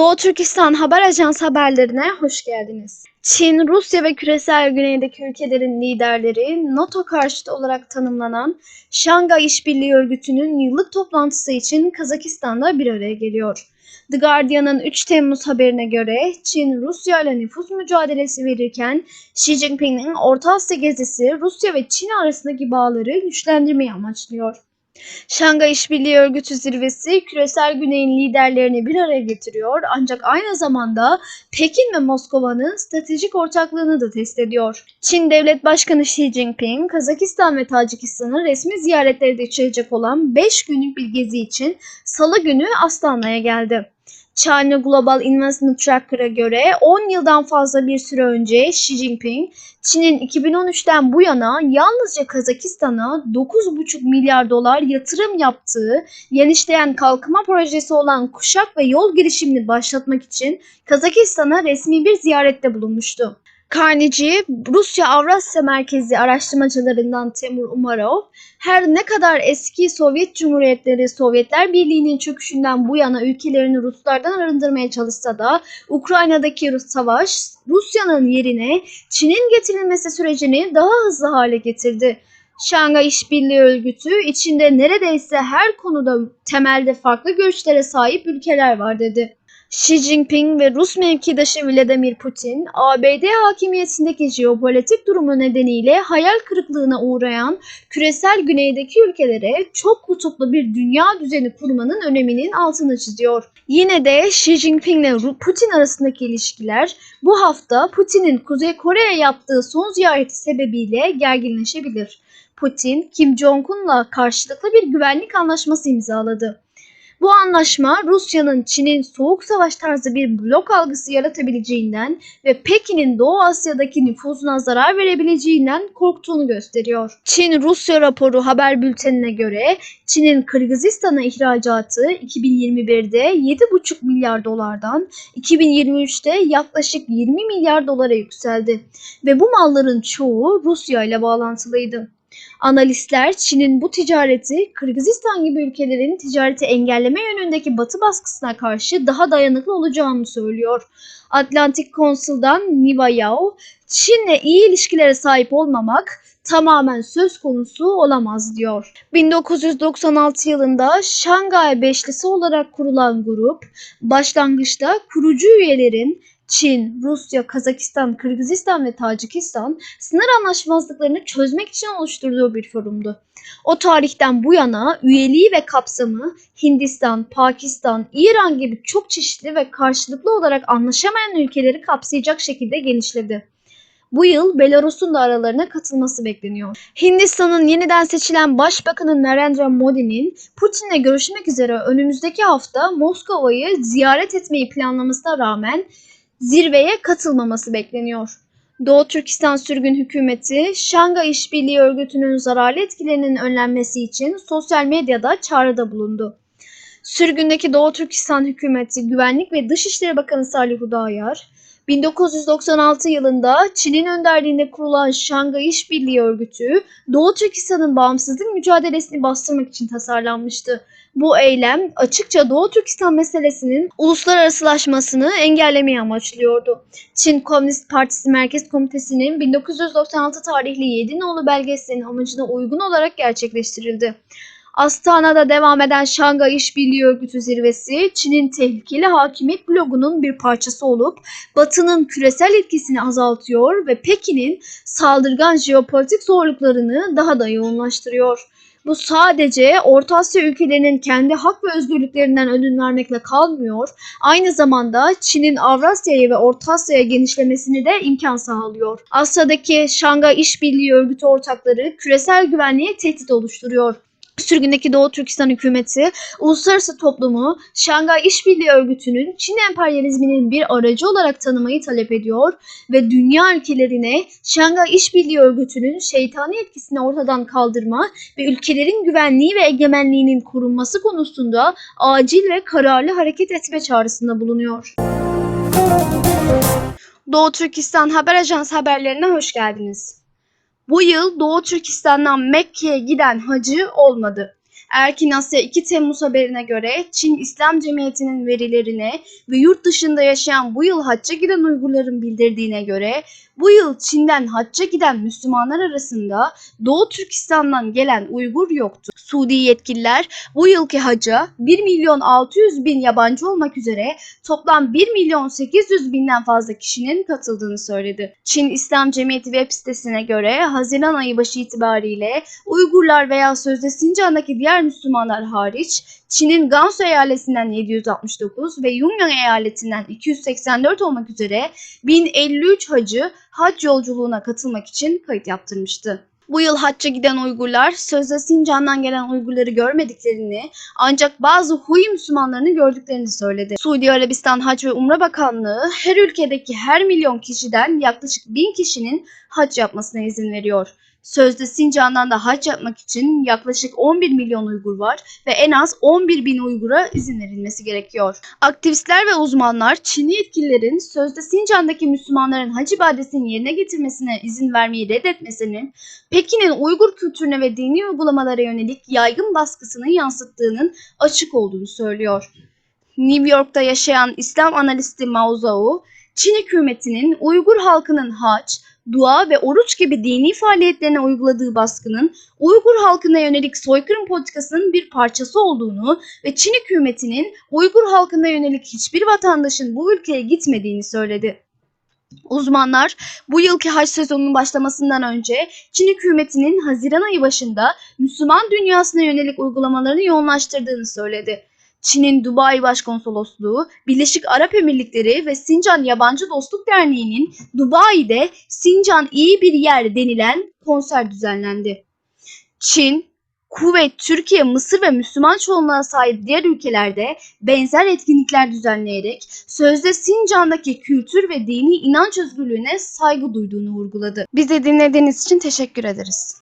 Doğu Türkistan Haber Ajansı haberlerine hoş geldiniz. Çin, Rusya ve küresel güneydeki ülkelerin liderleri NATO karşıtı olarak tanımlanan Şangay İşbirliği Örgütü'nün yıllık toplantısı için Kazakistan'da bir araya geliyor. The Guardian'ın 3 Temmuz haberine göre Çin, Rusya ile nüfus mücadelesi verirken Xi Jinping'in Orta Asya gezisi Rusya ve Çin arasındaki bağları güçlendirmeyi amaçlıyor. Şangay İşbirliği Örgütü zirvesi küresel güneyin liderlerini bir araya getiriyor ancak aynı zamanda Pekin ve Moskova'nın stratejik ortaklığını da test ediyor. Çin Devlet Başkanı Xi Jinping, Kazakistan ve Tacikistan'ın resmi ziyaretleri de içerecek olan 5 günlük bir gezi için Salı günü Astana'ya geldi. China Global Investment Tracker'a göre 10 yıldan fazla bir süre önce Xi Jinping, Çin'in 2013'ten bu yana yalnızca Kazakistan'a 9,5 milyar dolar yatırım yaptığı genişleyen kalkınma projesi olan Kuşak ve Yol girişimini başlatmak için Kazakistan'a resmi bir ziyarette bulunmuştu. Carnegie, Rusya Avrasya Merkezi araştırmacılarından Temur Umarov, her ne kadar eski Sovyet Cumhuriyetleri Sovyetler Birliği'nin çöküşünden bu yana ülkelerini Ruslardan arındırmaya çalışsa da Ukrayna'daki Rus savaş Rusya'nın yerine Çin'in getirilmesi sürecini daha hızlı hale getirdi. Şangay İşbirliği Örgütü içinde neredeyse her konuda temelde farklı görüşlere sahip ülkeler var dedi. Xi Jinping ve Rus mevkidaşı Vladimir Putin, ABD hakimiyetindeki jeopolitik durumu nedeniyle hayal kırıklığına uğrayan küresel güneydeki ülkelere çok kutuplu bir dünya düzeni kurmanın öneminin altını çiziyor. Yine de Xi Jinping ile Putin arasındaki ilişkiler bu hafta Putin'in Kuzey Kore'ye yaptığı son ziyareti sebebiyle gerginleşebilir. Putin, Kim Jong-un'la karşılıklı bir güvenlik anlaşması imzaladı. Bu anlaşma Rusya'nın Çin'in soğuk savaş tarzı bir blok algısı yaratabileceğinden ve Pekin'in Doğu Asya'daki nüfuzuna zarar verebileceğinden korktuğunu gösteriyor. Çin-Rusya raporu haber bültenine göre Çin'in Kırgızistan'a ihracatı 2021'de 7,5 milyar dolardan 2023'te yaklaşık 20 milyar dolara yükseldi ve bu malların çoğu Rusya ile bağlantılıydı. Analistler Çin'in bu ticareti Kırgızistan gibi ülkelerin ticareti engelleme yönündeki batı baskısına karşı daha dayanıklı olacağını söylüyor. Atlantic Council'dan Niva Yao, Çin'le iyi ilişkilere sahip olmamak tamamen söz konusu olamaz diyor. 1996 yılında Şangay Beşlisi olarak kurulan grup, başlangıçta kurucu üyelerin Çin, Rusya, Kazakistan, Kırgızistan ve Tacikistan sınır anlaşmazlıklarını çözmek için oluşturduğu bir forumdu. O tarihten bu yana üyeliği ve kapsamı Hindistan, Pakistan, İran gibi çok çeşitli ve karşılıklı olarak anlaşamayan ülkeleri kapsayacak şekilde genişledi. Bu yıl Belarus'un da aralarına katılması bekleniyor. Hindistan'ın yeniden seçilen Başbakanı Narendra Modi'nin Putin'le görüşmek üzere önümüzdeki hafta Moskova'yı ziyaret etmeyi planlamasına rağmen zirveye katılmaması bekleniyor. Doğu Türkistan sürgün hükümeti Şangay İşbirliği Örgütü'nün zararlı etkilerinin önlenmesi için sosyal medyada çağrıda bulundu. Sürgündeki Doğu Türkistan hükümeti Güvenlik ve Dışişleri Bakanı Salih Hudayar, 1996 yılında Çin'in önderliğinde kurulan Şangay İşbirliği Örgütü, Doğu Türkistan'ın bağımsızlık mücadelesini bastırmak için tasarlanmıştı. Bu eylem açıkça Doğu Türkistan meselesinin uluslararasılaşmasını engellemeyi amaçlıyordu. Çin Komünist Partisi Merkez Komitesi'nin 1996 tarihli 7 nolu belgesinin amacına uygun olarak gerçekleştirildi. Astana'da devam eden Şangay İşbirliği Örgütü zirvesi, Çin'in tehlikeli hakimiyet blogunun bir parçası olup Batı'nın küresel etkisini azaltıyor ve Pekin'in saldırgan jeopolitik zorluklarını daha da yoğunlaştırıyor. Bu sadece Orta Asya ülkelerinin kendi hak ve özgürlüklerinden ödün vermekle kalmıyor, aynı zamanda Çin'in Avrasya'ya ve Orta Asya'ya genişlemesini de imkan sağlıyor. Asya'daki Şangay İşbirliği Örgütü ortakları küresel güvenliğe tehdit oluşturuyor. Sürgündeki Doğu Türkistan hükümeti uluslararası toplumu Şangay İşbirliği Örgütü'nün Çin emperyalizminin bir aracı olarak tanımayı talep ediyor ve dünya ülkelerine Şangay İşbirliği Örgütü'nün şeytani etkisini ortadan kaldırma ve ülkelerin güvenliği ve egemenliğinin korunması konusunda acil ve kararlı hareket etme çağrısında bulunuyor. Doğu Türkistan Haber Ajansı haberlerine hoş geldiniz. Bu yıl Doğu Türkistan'dan Mekke'ye giden hacı olmadı. Erkin Asya 2 Temmuz haberine göre Çin İslam Cemiyeti'nin verilerine ve yurt dışında yaşayan bu yıl hacca giden Uygurların bildirdiğine göre bu yıl Çin'den hacca giden Müslümanlar arasında Doğu Türkistan'dan gelen Uygur yoktu. Suudi yetkililer bu yılki hacca 1 milyon 600 bin yabancı olmak üzere toplam 1 milyon 800 binden fazla kişinin katıldığını söyledi. Çin İslam Cemiyeti web sitesine göre Haziran ayı başı itibariyle Uygurlar veya sözde Sincan'daki diğer Müslümanlar hariç Çin'in Gansu eyaletinden 769 ve Yunnan eyaletinden 284 olmak üzere 1053 hacı hac yolculuğuna katılmak için kayıt yaptırmıştı. Bu yıl hacca giden Uygurlar sözde Sincan'dan gelen Uygurları görmediklerini ancak bazı Hui Müslümanlarını gördüklerini söyledi. Suudi Arabistan Hac ve Umre Bakanlığı her ülkedeki her milyon kişiden yaklaşık bin kişinin hac yapmasına izin veriyor. Sözde Sincan'dan da hac yapmak için yaklaşık 11 milyon Uygur var ve en az 11 bin Uygur'a izin verilmesi gerekiyor. Aktivistler ve uzmanlar Çinli yetkililerin sözde Sincan'daki Müslümanların hac ibadetini yerine getirmesine izin vermeyi reddetmesinin Pekin'in Uygur kültürüne ve dini uygulamalara yönelik yaygın baskısını yansıttığının açık olduğunu söylüyor. New York'ta yaşayan İslam analisti Mao Zedong, Çin hükümetinin Uygur halkının hac, dua ve oruç gibi dini faaliyetlerine uyguladığı baskının Uygur halkına yönelik soykırım politikasının bir parçası olduğunu ve Çin hükümetinin Uygur halkına yönelik hiçbir vatandaşın bu ülkeye gitmediğini söyledi. Uzmanlar bu yılki hac sezonunun başlamasından önce Çin hükümetinin Haziran ayı başında Müslüman dünyasına yönelik uygulamalarını yoğunlaştırdığını söyledi. Çin'in Dubai Başkonsolosluğu, Birleşik Arap Emirlikleri ve Sincan Yabancı Dostluk Derneği'nin Dubai'de Sincan iyi bir yer denilen konser düzenlendi. Çin, Kuveyt, Türkiye, Mısır ve Müslüman çoğunluğa sahip diğer ülkelerde benzer etkinlikler düzenleyerek sözde Sincan'daki kültür ve dini inanç özgürlüğüne saygı duyduğunu vurguladı. Bizi dinlediğiniz için teşekkür ederiz.